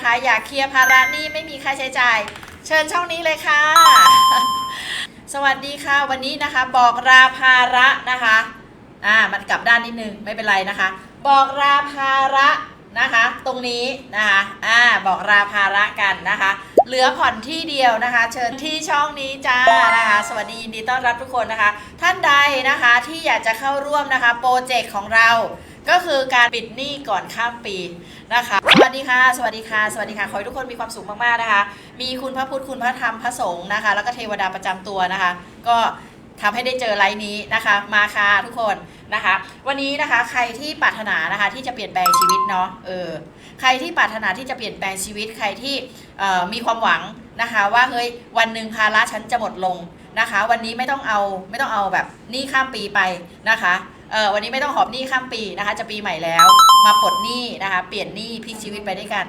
นะคะ อยากเคลียร์ภาระหนี้ไม่มีค่าใช้จ่าย เชิญช่องนี้เลยค่ะ สวัสดีค่ะ วันนี้นะคะ บอกราภาระนะคะอ่ามันกลับด้านนิดนึงไม่เป็นไรนะคะ บอกราภาระนะคะ ตรงนี้นะคะอ่าบอกราภาระกันนะคะ เหลือผ่อนที่เดียวนะคะ เชิญที่ช่องนี้จ้านะคะ สวัสดียินดีต้อนรับทุกคนนะคะ ท่านใดนะคะที่อยากจะเข้าร่วมนะคะโปรเจกต์ของเราก็คือการปิดหนี้ก่อนข้ามปีนะคะ สวัสดีค่ะ สวัสดีค่ะ สวัสดีค่ะ ขอให้ทุกคนมีความสุขมากๆนะคะ มีคุณพระพุทธ คุณพระธรรม พระสงฆ์นะคะ แล้วก็เทวดาประจำตัวนะคะ ก็ ทำให้ได้เจอไลน์นี้นะคะ มาค่ะทุกคนนะคะ วันนี้นะคะใครที่ปรารถนานะคะที่จะเปลี่ยนแปลงชีวิตเนาะเออใครที่ปรารถนาที่จะเปลี่ยนแปลงชีวิตใครที่มีความหวังนะคะว่าเฮ้ยวันหนึ่งภาระฉันจะหมดลงนะคะ วันนี้ไม่ต้องเอาไม่ต้องเอาแบบหนี้ข้ามปีไปนะคะเออวันนี้ไม่ต้องหอบหนี้ข้ามปีนะคะ จะปีใหม่แล้ว มาปลดหนี้นะคะ เปลี่ยนหนี้พลิกชีวิตไปด้วยกัน